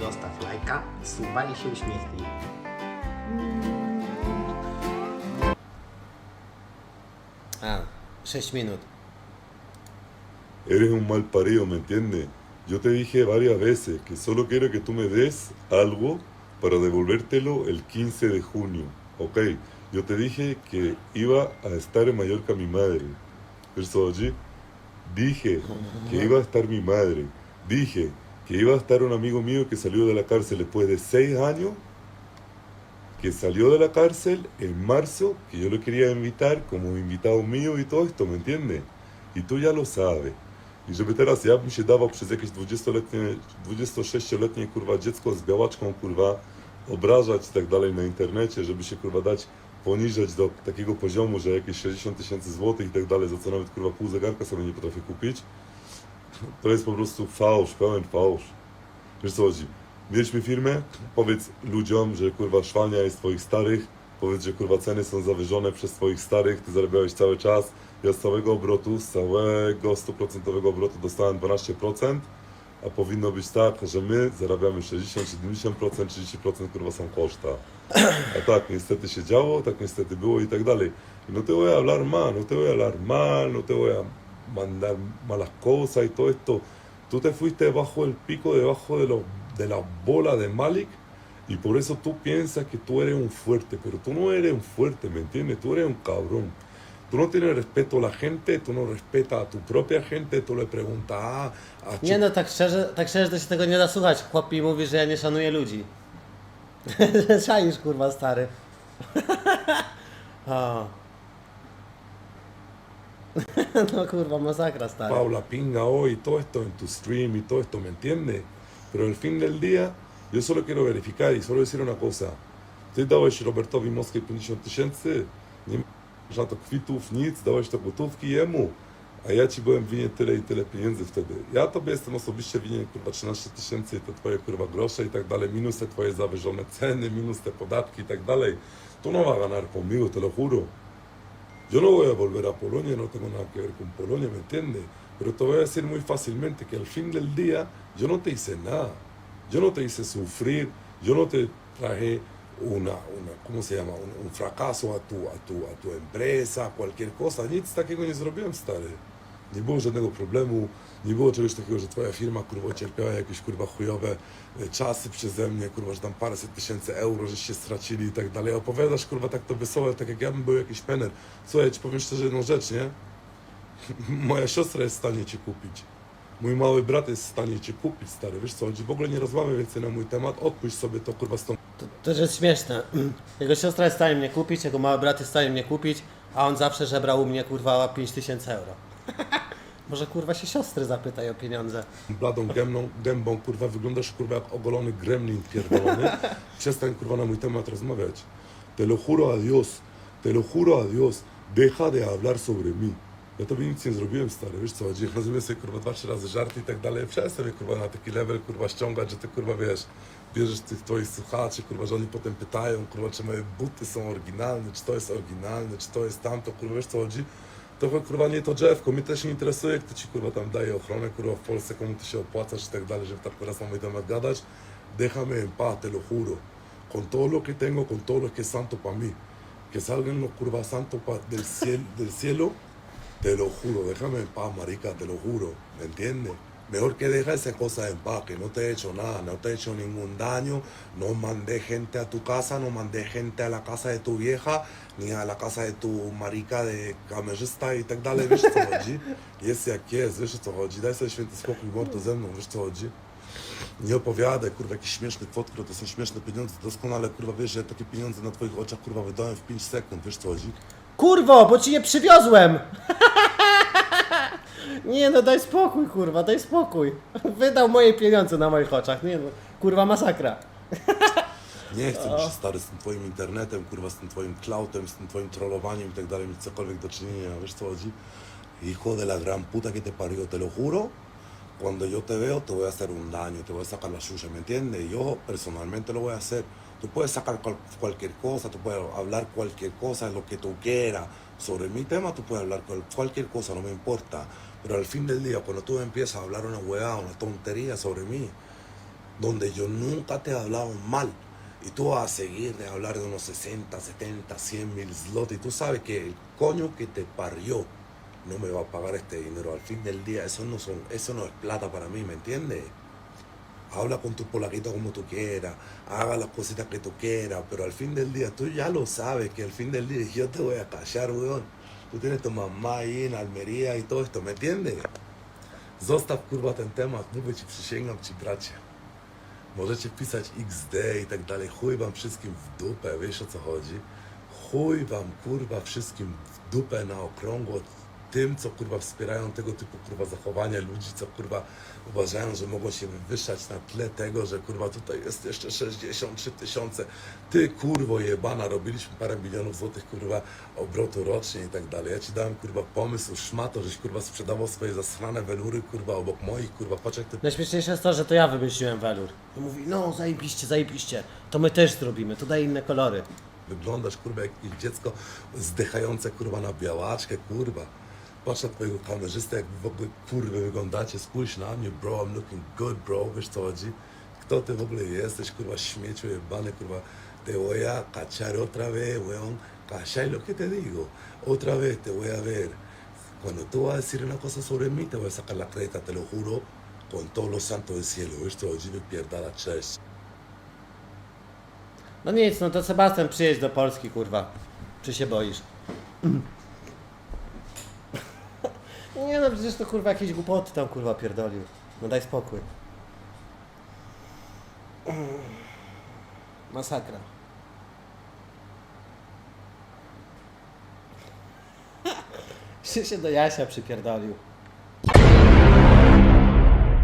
zostaw lajka, suba i się uśmiechnij. A, 6 minut. Eres un mal parido, ¿me entiendes? Yo te dije varias veces que solo quiero que tú me des algo para devolvértelo el 15 de junio, ¿ok? Yo te dije que iba a estar en Mallorca mi madre. Eso allí. Dije que iba a estar mi madre. Dije que iba a estar un amigo mío que salió de la cárcel después de seis años, que salió de la cárcel en marzo, que yo lo quería invitar como invitado mío y todo esto, ¿me entiendes? I ja lo sabę. I żeby teraz ja bym się dawał przez jakieś 20-letnie, 26-letnie kurwa dziecko z białaczką kurwa obrażać i tak dalej na internecie, żeby się kurwa dać poniżać do takiego poziomu, że jakieś 60 tysięcy złotych i tak dalej, za co nawet kurwa pół zegarka sobie nie potrafię kupić, to jest po prostu fałsz, pełen fałsz. Wiesz co chodzi? Mieliśmy firmę, powiedz ludziom, że kurwa szwalnia jest twoich starych, powiedz, że kurwa ceny są zawyżone przez twoich starych, ty zarabiałeś cały czas, ja z całego obrotu, z całego 100% obrotu dostałem 12%, a powinno być tak, że my zarabiamy 60, 70%, 30% kurwa są koszta. A tak niestety się działo, tak niestety było i tak dalej. No te voy a hablar mal, no te voy a hablar mal, no te voy a mandar malas cosas y todo esto. Tú te fuiste debajo del pico, debajo de, lo, de la bola de Malik y por eso tú piensas que tú eres un fuerte, pero tú no eres un fuerte, ¿me entiendes? Tú eres un cabrón. Tú no tienes respeto a la gente, tú no respetas a tu propia gente, tú le preguntas a, a Nie no, tak szczerze, tak szczerze to się tego nie da słuchać. Chłop mi mówi, że ja nie szanuję ludzi. Czaisz kurwa stary. o. No kurwa, masakra stary. Paula Pinga hoy todo esto en tu stream y todo esto, ¿me entiendes? Pero al fin del día, yo solo quiero verificar y solo decir una cosa. Ty dałeś Robertowi Moskwie 50 tysięcy, nie masz na to kwitów, nic, dałeś to gotówki jemu, a ja ci byłem winien tyle i tyle pieniędzy wtedy. Ja tobie jestem osobiście winien kurwa 13 tysięcy i te twoje kurwa grosze i tak dalej, minus te twoje zawyżone ceny, minus te podatki i tak dalej. Tú no vas a ganar conmigo. Yo no voy a volver a Polonia, no tengo nada que ver con Polonia, ¿me entiendes? Pero te voy a decir muy fácilmente que al fin del día yo no te hice nada. Yo no te hice sufrir, yo no te traje una, una ¿cómo se llama? Un, un fracaso a tu, a, tu, a tu empresa, cualquier cosa. Nie było żadnego problemu, nie było czegoś takiego, że twoja firma kurwa cierpiała jakieś kurwa chujowe e, czasy przeze mnie, kurwa, że tam paręset tysięcy euro, żeście stracili i tak dalej. Opowiadasz kurwa tak to wesołe, tak jak ja bym był jakiś pener. Słuchaj, ci powiem szczerze jedną rzecz, nie? Moja siostra jest w stanie cię kupić. Mój mały brat jest w stanie cię kupić, stary. Wiesz co, w ogóle nie rozmawiam więcej na mój temat. Odpuść sobie to kurwa z tą To, to jest śmieszne. Jego siostra jest w stanie mnie kupić, jego mały brat jest w stanie mnie kupić, a on zawsze żebrał u mnie kurwa 5000 euro. Może kurwa się siostry zapytaj o pieniądze. bladą gębą, gębą, kurwa, wyglądasz kurwa jak ogolony gremlin pierdolony. Przestań kurwa na mój temat rozmawiać. Te lo juro a Dios, te lo juro a Dios, deja de hablar sobre mí. Ja tobie nic nie zrobiłem, stary, wiesz co chodzi? Rozumiem sobie kurwa dwa, trzy razy żarty i tak dalej. Przestań mnie kurwa na taki level kurwa ściągać, że ty kurwa wiesz, bierzesz tych twoich słuchaczy, kurwa, że oni potem pytają, kurwa, czy moje buty są oryginalne, czy to jest oryginalne, czy to jest tamto, kurwa, wiesz co chodzi? To kurwa nie to drzewko, mnie też nie interesuje, kto ci kurwa tam daje ochronę, kurwa w Polsce, komu ty się opłacasz i tak dalej, żeby tak teraz mój temat gadać. Déjame en paz, te lo juro. Con todo lo que tengo, con todo lo que es santo para mí. Que salgan los curvas santos del, cielo, del cielo, te lo juro. Déjame en paz, marica, te lo juro. ¿Me entiendes? Mejor que deja esa cosa en paz, que no te he hecho nada, no te he hecho ningún daño, no mandé gente a tu casa, no mandé gente a la casa de tu vieja, ni a la casa de tu marica de kamerzysta i tak dalej, wiesz co chodzi? Jest jak jest, wiesz co chodzi, daj sobie święty spokój, mordo ze mną, wiesz co chodzi? Nie opowiadaj, kurwa, jakieś śmieszne kwotki, to są śmieszne pieniądze, doskonale, kurwa, wiesz, że ja takie pieniądze na twoich oczach, kurwa, wydałem w 5 sekund, wiesz co chodzi? Kurwo, bo ci je przywiozłem! Nie no, daj spokój, kurwa, daj spokój. Wydał moje pieniądze na moich oczach. Nie no, kurwa masakra. Nie chcę się stary z tym twoim internetem, kurwa, z tym twoim cloutem, z tym twoim trollowaniem i tak dalej mieć cokolwiek do czynienia, wiesz co chodzi? Hijo de la gran puta que te parió, te lo juro, cuando yo te veo te voy a hacer un daño, te voy a sacar la suya, ¿me entiendes? Yo personalmente lo voy a hacer. Tú puedes sacar cual- cualquier cosa, tú puedes hablar cualquier cosa, lo que tú quieras. Sobre mi tema tú puedes hablar cual- cualquier cosa, no me importa. Pero al fin del día, cuando tú empiezas a hablar una hueá, una tontería sobre mí, donde yo nunca te he hablado mal. Y tú vas a seguir de hablar de unos 60, 70, 100 mil slot. Y tú sabes que el coño que te parió no me va a pagar este dinero. Al fin del día, eso no, son, eso no es plata para mí, ¿me entiendes? Habla con tu polaquito como tú quieras, haga las cositas que tú quieras, pero al fin del día, tú ya lo sabes que al fin del día yo te voy a callar, weón. Tú tienes tu mamá ahí en Almería y todo esto, ¿me entiendes? Zostaw kurwa ten temat, mówię ci, przysięgam ci bracie. Możecie pisać XD i tak dalej, chuj wam wszystkim w dupę, wiesz o co chodzi? Chuj wam kurwa wszystkim w dupę na okrągło tym, co kurwa wspierają tego typu kurwa zachowania ludzi, co kurwa uważają, że mogą się wywyższać na tle tego, że kurwa tutaj jest jeszcze 63 tysiące. Ty kurwo jebana, robiliśmy parę milionów złotych kurwa obrotu rocznie i tak dalej. Ja ci dałem kurwa pomysł, szmato, żeś kurwa sprzedawał swoje zasrane welury kurwa obok moich kurwa, patrz jak ty Najśmieszniejsze jest to, że to ja wymyśliłem welur. I mówi, no zajebiście, zajebiście, to my też zrobimy, to daje inne kolory. Wyglądasz kurwa jak jakieś dziecko zdychające kurwa na białaczkę, kurwa. Patrz na twojego kamerzystę, jak w ogóle kurwy wyglądacie, spójrz na mnie, bro, I'm looking good, bro, wiesz co chodzi? Kto ty w ogóle jesteś, kurwa, śmieciu jebany, kurwa, te voy a cachar otra vez, weón, cachai lo que te digo, otra vez te voy a ver. Cuando tú vas a decir una cosa sobre mí, te voy a sacar la creta, te lo juro, con todos los santos del cielo, wiesz co chodzi? Wypierdala, cześć. No nic, no to Sebastian przyjedź do Polski, kurwa. Czy się boisz? Nie no, przecież to kurwa jakieś głupoty tam kurwa pierdolił. No daj spokój. Masakra. Się się do Jasia przypierdolił.